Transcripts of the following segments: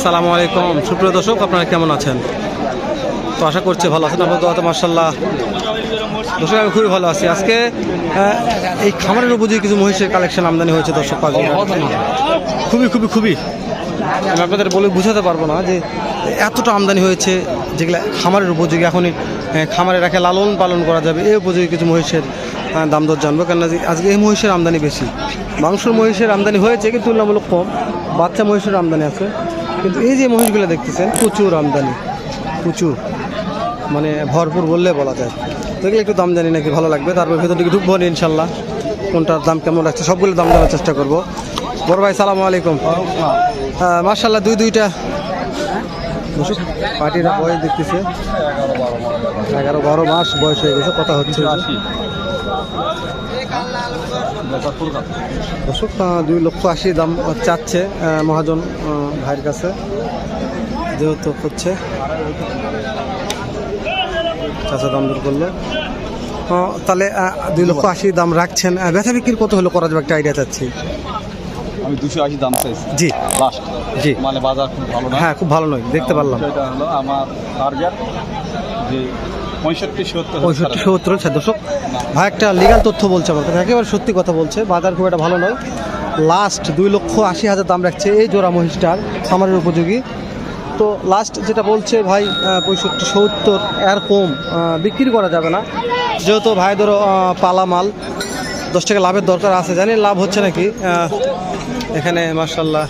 আসসালামু আলাইকুম। সুপ্রিয় দর্শক, আপনারা কেমন আছেন? তো আশা করছি ভালো আছেন। আপনার দোয়াতে মার্শাল্লাহ দর্শক, আমি খুবই ভালো আছি। আজকে এই খামারের উপযোগী কিছু মহিষের কালেকশন আমদানি হয়েছে দর্শক খুবই খুবই খুবই। আমি আপনাদের বলে বুঝাতে পারব না যে এতটা আমদানি হয়েছে যেগুলো খামারের উপযোগী। এখনই খামারে রাখে লালন পালন করা যাবে। এই উপযোগী কিছু মহিষের দাম দর জানব। কেননা আজকে এই মহিষের আমদানি বেশি। মাংসের মহিষের আমদানি হয়েছে, কিন্তু তুলনামূলক কম। বাচ্চা মহিষের আমদানি আছে। কিন্তু এই যে মহিষগুলো দেখতেছেন, প্রচুর আমদানি, প্রচুর। মানে ভরপুর বললে বলা যায়। দেখলে একটু দাম জানি নাকি ভালো লাগবে, তারপর ভেতর দিকে ঢুকবো না ইনশাল্লাহ। কোনটার দাম কেমন লাগছে সবগুলো দাম জানার চেষ্টা করব। বড় ভাই, সালাম আলাইকুম। মার্শাল্লাহ দুই, দুইটা। পার্টিরা বয়স দেখতেছে। এগারো বারো মাস বয়স হয়ে গেছে কথা হচ্ছে দর্শক আহ, দুই লক্ষ আশি দাম চাচ্ছে মহাজন ভাইয়ের কাছে। যেহেতু হচ্ছে চাচা দাম দর করল। তাহলে দুই লক্ষ আশি দাম রাখছেন। বেচা বিক্রির কত হলো? করা যাবে একটা আইডিয়া চাচ্ছি। আমি দুশো আশি দাম চাইছি। জি। লাস্ট জি। মানে বাজার খুব ভালো হ্যাঁ খুব ভালো নয় দেখতে পারলাম। সেটা হলো আমার টার্গেট যে পঁয়ষট্টি সত্তর পঁয়ষট্টি দর্শক ভাই একটা লিগাল তথ্য বলছে আমার একেবারে সত্যি কথা বলছে। বাজার খুব একটা ভালো নয়। লাস্ট দুই লক্ষ আশি হাজার দাম রাখছে এই জোড়া মহিষটার খামারের উপযোগী। তো লাস্ট যেটা বলছে ভাই পঁয়ষট্টি সত্তর এর কম বিক্রি করা যাবে না। যেহেতু ভাই ধরো আহ, পালা মাল দশ টাকা লাভের দরকার আছে। জানি লাভ হচ্ছে নাকি? এখানে মার্শাল্লাহ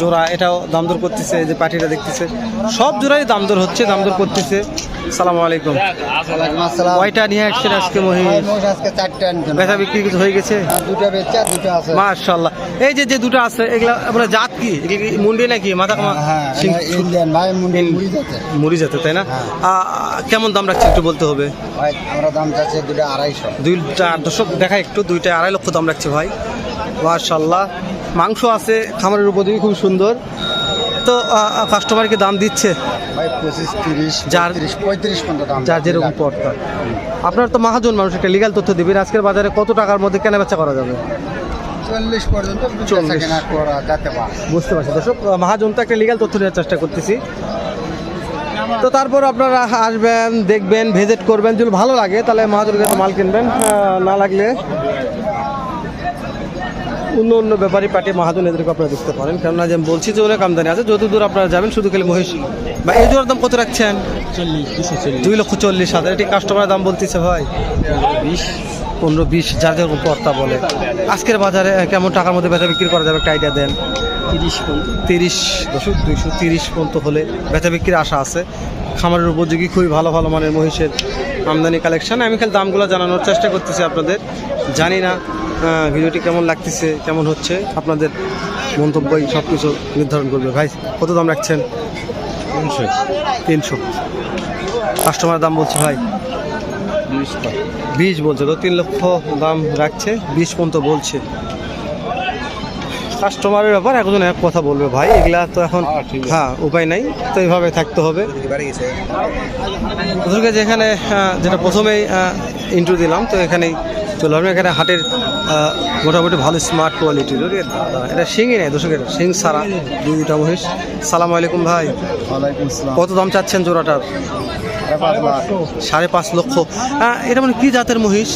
জোড়া এটাও দাম দর করতেছে যে পার্টিটা দেখতেছে। সব জোড়াই দাম দর হচ্ছে দাম দর করতেছে। সালাম আলাইকুম। কয়টা নিয়ে আসছেন আজকে মহিষ? বেচা বিক্রি কিছু হয়ে গেছে? আছে। মার্শাল্লাহ এই যে যে দুটো আছে এগুলা আপনার জাত কি? মুন্ডি নাকি? মাথা কামা হ্যাঁ মুড়ি যাতে তাই না? হ্যাঁ। কেমন দাম রাখছে একটু বলতে হবে? আমরা দাম চাচ্ছি দুটা আড়াইশো। দুইটা দর্শক দেখা একটু দুইটা আড়াই লক্ষ দাম রাখছে ভাই। মার্শাল্লাহ মাংস আছে খামারের উপযোগী খুব সুন্দর। তো কাস্টমারকে দাম দিচ্ছে? যার- যার যেরকম পড়তা আপনার তো মাহাজন মানুষ একটা লিগাল তথ্য দিবেন। আজকের বাজারে কত টাকার মধ্যে কেনা বেচা করা যাবে? চল্লিশ পর্যন্ত বুঝতে পারছি। দর্শক মাহাজন তো একটা লিগাল তথ্য নেওয়ার চেষ্টা করতেছি। তো তারপর আপনারা আসবেন দেখবেন ভিজিট করবেন। যদি ভালো লাগে তাহলে মাহাজনের মাল কিনবেন। না লাগলে অন্য অন্য ব্যাপারী পার্টি মাহাজন এদেরকে আপনারা দেখতে পারেন। কেননা যে আমি বলছি যে অনেক আমদানি আছে যত দূর আপনারা যাবেন শুধু খেলে মহিষ। বা এই জোড়ার দাম কত রাখছেন? দুই লক্ষ চল্লিশ হাজার। এটি কাস্টমারের দাম বলতেছে ভাই? বিশ। পনেরো বিশ যার যেরকম কর্তা বলে। আজকের বাজারে কেমন টাকার মধ্যে বেচা বিক্রি করা যাবে একটা আইডিয়া দেন। তিরিশ তিরিশ দশক দুইশো তিরিশ পর্যন্ত হলে বেচা বিক্রির আশা আছে। খামারের উপযোগী খুবই ভালো ভালো মানের মহিষের আমদানি কালেকশন আমি খালি দামগুলো জানানোর চেষ্টা করতেছি আপনাদের। জানি না ভিডিওটি কেমন লাগতেছে কেমন হচ্ছে আপনাদের মন্তব্যই সব কিছু নির্ধারণ করবে। ভাই কত দাম রাখছেন? তিনশো। তিনশো। কাস্টমার দাম বলছে ভাই? বিশ বলছে তো তিন লক্ষ দাম রাখছে বিশ পর্যন্ত বলছে। কাস্টমারের ব্যাপার একজন এক কথা বলবে ভাই এগুলা তো এখন হ্যাঁ উপায় নাই তো এইভাবে থাকতে হবে। যেখানে যেটা প্রথমেই ইন্ট্রো দিলাম তো এখানেই চলে এখানে হাটের মোটামুটি ভালো স্মার্ট কোয়ালিটির এটা শিংই নেই দর্শকের শিং সারা দুই দুটা মহিষ। সালাম আলাইকুম ভাই। কত দাম চাচ্ছেন জোড়াটার? সাড়ে পাঁচ লক্ষ। আহ, এটা মানে কি জাতের মহিষ?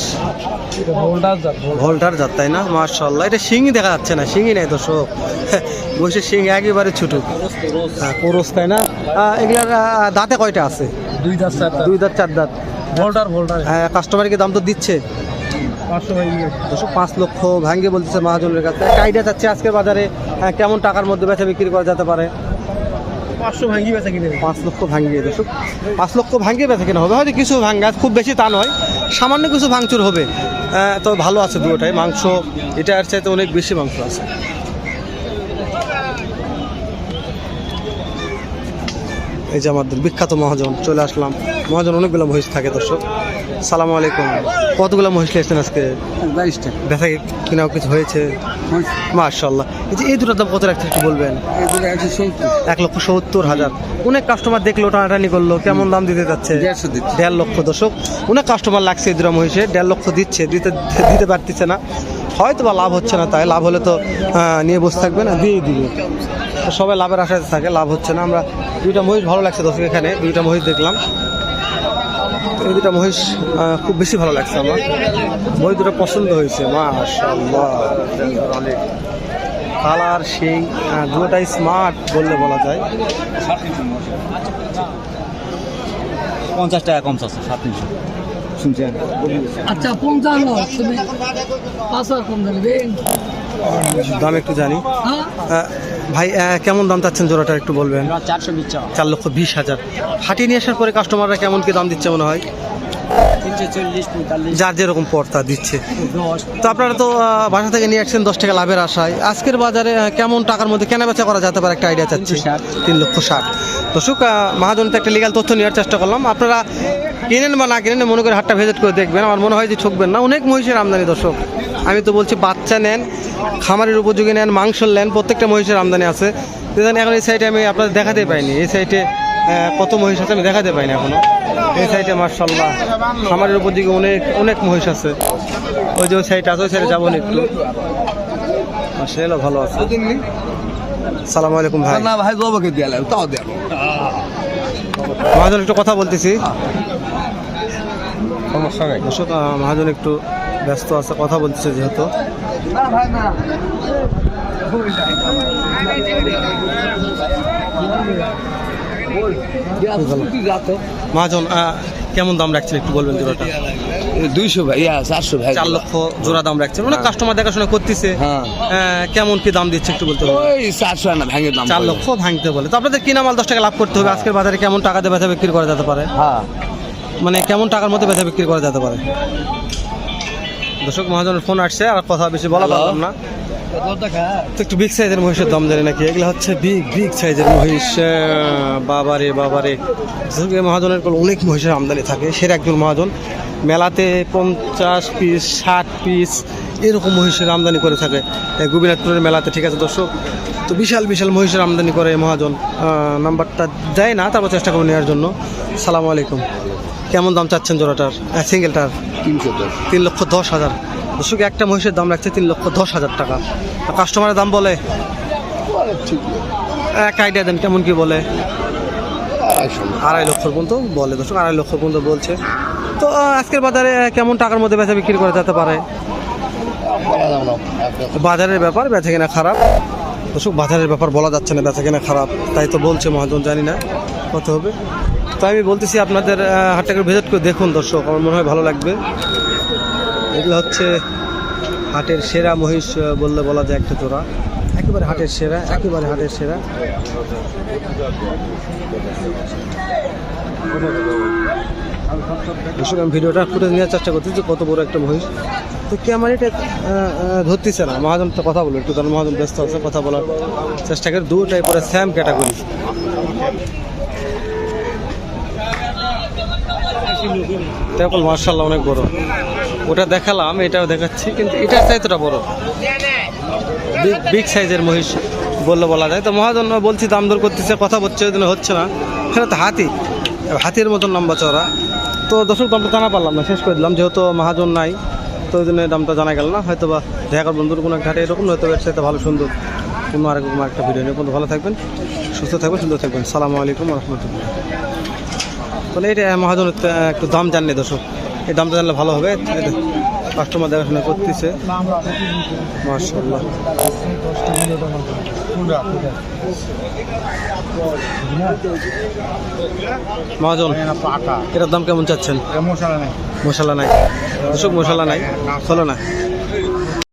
ভোল্টার জাত তাই না? মার্শাল্লাহ এটা শিঙি দেখা যাচ্ছে না শিঙি নেই দর্শক। মহিষের শিং একেবারে ছোট হ্যাঁ কোরস তাই না? এগুলার দাঁতে কয়টা আছে? দুই দাঁত দুই দাঁত চার দাঁত। ভোল্টার ভোল্টার। হ্যাঁ কাস্টমারকে দাম তো দিচ্ছে? ভাই পাঁচ লক্ষ ভাঙ্গে বলতেছে মহাজনের কাছে। আইডিয়া চাচ্ছে আজকের বাজারে কেমন টাকার মধ্যে বেচা বিক্রি করা যেতে পারে? পাঁচশো ভাঙ্গি বেচা কিনে পাঁচ লক্ষ ভাঙ্গিয়ে দর্শক পাঁচ লক্ষ ভাঙ্গিয়ে বেচা কেনা হবে। হয়তো কিছু ভাঙ্গা খুব বেশি তা নয় সামান্য কিছু ভাঙচুর হবে। তো তবে ভালো আছে দুটোটাই মাংস এটা আর চাইতে অনেক বেশি মাংস আছে। এই যে আমাদের বিখ্যাত মহাজন চলে আসলাম। মহাজন অনেকগুলো মহিষ থাকে দর্শক। সালাম আলাইকুম। কতগুলো মহিষ লেগেছেন আজকে? বাইশটা। দেখা কিনাও কিছু হয়েছে? মার্শাল্লাহ এই যে এই দুটোর দাম কত রাখতে একটু বলবেন? এক লক্ষ সত্তর হাজার। অনেক কাস্টমার দেখল টানাটানি করল কেমন দাম দিতে যাচ্ছে? দেড় লক্ষ দশক অনেক কাস্টমার লাগছে ইদুরা মহিষে দেড় লক্ষ দিচ্ছে দিতে দিতে পারতেছে না। হয়তো বা লাভ হচ্ছে না তাই লাভ হলে তো নিয়ে বসে থাকবে না দিয়ে দিবে। সবাই লাভের আশাতে থাকে লাভ হচ্ছে না। আমরা দুইটা মহিষ ভালো লাগছে দর্শক এখানে দুইটা মহিষ দেখলাম। এই দুটা মহিষ খুব বেশি ভালো লাগছে আমার। মহিষ দুটো পছন্দ হয়েছে অনেক কালার সেই আহ, দুটোটাই স্মার্ট বললে বলা যায়। পঞ্চাশ টাকা কম চাচ্ছে সাত তিনশো। শুনছেন? আচ্ছা পঞ্চান্ন পাঁচ হাজার কম দেবেন দাম একটু জানি। ভাই কেমন দাম চাচ্ছেন জোড়াটা একটু বলবেন? চারশো বিশ চার লক্ষ বিশ হাজার। হাটিয়ে নিয়ে আসার পরে কাস্টমাররা কেমন কি দাম দিচ্ছে মনে হয়? যার যেরকম পর্তা দিচ্ছে। তো আপনারা তো বাসা থেকে নিয়ে আসছেন দশ টাকা লাভের আশায়। আজকের বাজারে কেমন টাকার মধ্যে কেনা বেচা করা যেতে পারে একটা আইডিয়া চাচ্ছি? তিন লক্ষ ষাট। দর্শক আহ, মহাজনতে একটা লিগাল তথ্য নেওয়ার চেষ্টা করলাম। আপনারা কিনেন বা না কিনেন মনে করে হাটটা ভিজিট করে দেখবেন। আমার মনে হয় যে ঠকবেন না। অনেক মহিষের আমদানি দর্শক। আমি তো বলছি বাচ্চা নেন খামারের উপযোগী নেন মাংস নেন প্রত্যেকটা মহিষের আমদানি আছে। এখন এই সাইডে আমি আপনাদের দেখাতে পাইনি। এই সাইডে কত মহিষ আছে আমি দেখাতে পাইনি এখনও। এই সাইডে মার্শাল্লাহ খামারের উপযোগী অনেক অনেক মহিষ আছে। ওই যে ওই সাইড আছে ওই সাইডে যাব না একটু। সেগুলো ভালো আছে। সালাম আলাইকুম ভাই। না ভাই গোবকে দিয়ে তাও দেবো মহাজন একটু কথা বলতেছি। সমস্যা নেই। মহাজন একটু ব্যস্ত আছে কথা বলছে যেহেতু। মহাজন কেমন দাম রাখছেন একটু বলবেন জোড়াটা? দুইশো ভাই চারশো ভাই। চার লক্ষ জোড়া দাম রাখছেন। অনেক কাস্টমার দেখাশোনা করতেছে। হ্যাঁ। কেমন কি দাম দিচ্ছে একটু বলতে হবে ওই চারশো না ভাঙে দাম চার লক্ষ ভাঙতে বলে। তো আপনাদের কিনা মাল দশ টাকা লাভ করতে হবে? আজকের বাজারে কেমন টাকা দিয়ে বেচা বিক্রি করা যেতে পারে? হ্যাঁ। মানে কেমন টাকার মধ্যে বেচা বিক্রি করা যেতে পারে? দর্শক মহাজনের ফোন আসছে আর কথা বেশি বলা পারলাম না। তো একটু বিগ সাইজের মহিষের দাম জানি নাকি? এগুলো হচ্ছে বিগ বিগ সাইজের মহিষ বাবারে বাবারে। মহাজনের কোল অনেক মহিষের আমদানি থাকে সের একজন মহাজন। মেলাতে পঞ্চাশ পিস ষাট পিস এরকম মহিষের আমদানি করে থাকে। এই গোপীনাথপুরের মেলাতে ঠিক আছে দর্শক? তো বিশাল বিশাল মহিষের আমদানি করে এই মহাজন। নাম্বারটা দেয় না তারপর চেষ্টা করে নেওয়ার জন্য। সালামু আলাইকুম। কেমন দাম চাচ্ছেন জোড়াটার? সিঙ্গেলটার তিনশো দশ। তিন লক্ষ দশ হাজার। দর্শক একটা মহিষের দাম রাখছে তিন লক্ষ দশ হাজার টাকা। কাস্টমারের দাম বলে? এক আইডিয়া দেন কেমন কি বলে? আড়াই লক্ষ। পর্যন্ত বলে। দর্শক আড়াই লক্ষ পর্যন্ত বলছে। তো আজকের বাজারে কেমন টাকার মধ্যে বেচা বিক্রি করা যেতে পারে? বাজারের ব্যাপার বেচা কিনা খারাপ। দর্শক বাজারের ব্যাপার বলা যাচ্ছে না বেচা কিনা খারাপ। তাই তো বলছে মহাজন জানি না। কত হবে? তো আমি বলতেছি আপনাদের হাটটাকে ভিজিট করে দেখুন দর্শক, আমার মনে হয় ভালো লাগবে। এগুলো হচ্ছে হাটের সেরা মহিষ বললে বলা যায় একটা জোড়া। একেবারে হাটের সেরা, একেবারে হাটের সেরা। দর্শক, আমি ভিডিওটা ফুটেজ নেওয়ার চেষ্টা করছি যে কত বড় একটা মহিষ। তো কে আমার এটা ধরতেছে না। মহাজন তো কথা বলো, একটু তাহলে মহাজন ব্যস্ত আছে, কথা বলার চেষ্টা করে। দুটাই পরে স্যাম ক্যাটাগরি মার্শাল্লাহ অনেক বড়। ওটা দেখালাম, এটাও দেখাচ্ছি, কিন্তু এটার চাইতোটা বড়। বিগ সাইজের মহিষ বললে বলা যায়। তো মহাজন বলছি, দাম দর করতেছে, কথা বলছে হচ্ছে না। এখানে তো হাতি, হাতির মতন লম্বা চড়া তো দর্শক, দামটা জানা পারলাম না, শেষ করে দিলাম, যেহেতু মহাজন নাই, তো ওই জন্য দামটা জানা গেল না। হয়তো বা দেখা বন্ধুর কোনো ঘাটে এরকম হয়তো সাথে ভালো, সুন্দর। কোনো আরেকরকম একটা ভিডিও নিয়ে। কিন্তু ভালো থাকবেন, সুস্থ থাকবেন, সুন্দর থাকবেন। সালামু আলাইকুম রহমতুল্লাহ। তাহলে এটা মহাজনের তো একটু দাম জানলে দর্শক। এই দামটা জানলে ভালো হবে। কাস্টমার দেখাশোনা করতেছে। মার্শাল্লাহ মহাজন এটার দাম কেমন চাচ্ছেন? মশলা নেই। মশলা নাই। দর্শক মশলা নাই। হলো না।